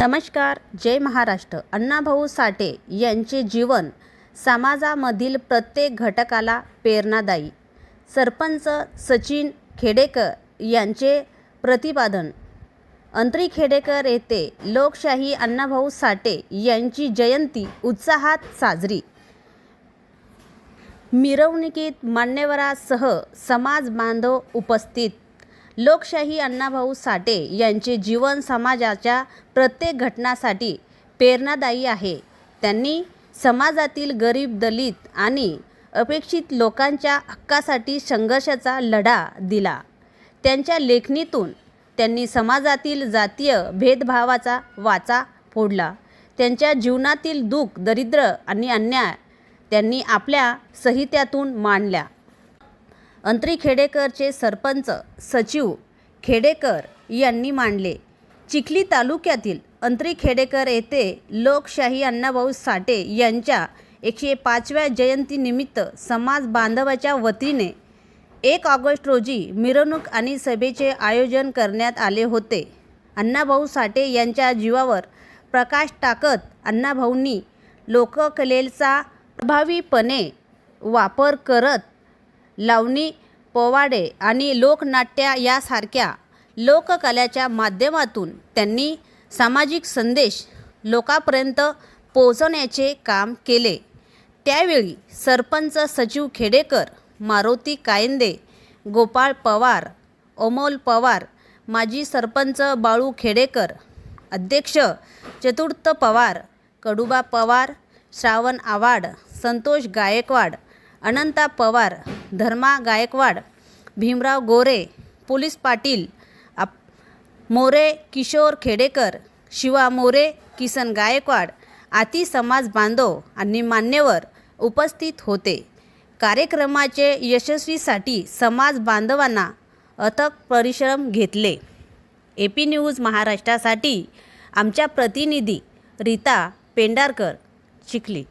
नमस्कार जय महाराष्ट्र. अण्णाभाऊ साठे यांचे जीवन समाजामधील प्रत्येक घटकाला प्रेरणादायी. सरपंच सचिन खेडेकर यांचे प्रतिपादन. अंतरी खेडेकर येथे लोकशाही अण्णाभाऊ साठे यांची जयंती उत्साहात साजरी. मिरवणुकीत मान्यवरासह समाज बांधव उपस्थित लोकशाही अण्णाभाऊ साठे यांचे जीवन समाजाच्या प्रत्येक घटनासाठी प्रेरणादायी आहे. त्यांनी समाजातील गरीब दलित आणि अपेक्षित लोकांच्या हक्कासाठी संघर्षाचा लढा दिला. त्यांच्या लेखणीतून त्यांनी समाजातील जातीय भेदभावाचा वाचा फोडला. त्यांच्या जीवनातील दुःख दरिद्र आणि अन्याय त्यांनी आपल्या साहित्यातून मांडल्या. अंत्री खेडेकरचे सरपंच सचिव खेडेकर यांनी मांडले. चिखली तालुक्यातील अंत्री खेडेकर येथे लोकशाही अण्णाभाऊ साठे यांच्या एकशे पाचव्या जयंतीनिमित्त समाज बांधवाच्या वतीने एक ऑगस्ट रोजी मिरवणूक आणि सभेचे आयोजन करण्यात आले होते. अण्णाभाऊ साठे यांच्या जीवावर प्रकाश टाकत अण्णाभाऊंनी लोककलेचा प्रभावीपणे वापर करत लावणी पोवाडे आणि लोकनाट्य यासारख्या लोककलेच्या माध्यमातून त्यांनी सामाजिक संदेश लोकांपर्यंत पोहोचवण्याचे काम केले. त्यावेळी सरपंच सचिव खेडेकर मारुती कायंदे गोपाळ पवार अमोल पवार माजी सरपंच बाळू खेडेकर अध्यक्ष चतुर्थ पवार कडुबा पवार श्रावण आवाड संतोष गायकवाड अनंता पवार धर्मा गायकवाड भीमराव गोरे पोलीस पाटील आप मोरे किशोर खेडेकर शिवा मोरे किसन गायकवाड आती समाज बांधव आणि मान्यवर उपस्थित होते. कार्यक्रमाचे यशस्वीसाठी समाज बांधवांना अथक परिश्रम घेतले. ए पी न्यूज महाराष्ट्रासाठी आमच्या प्रतिनिधी रीता पेंडारकर चिखली.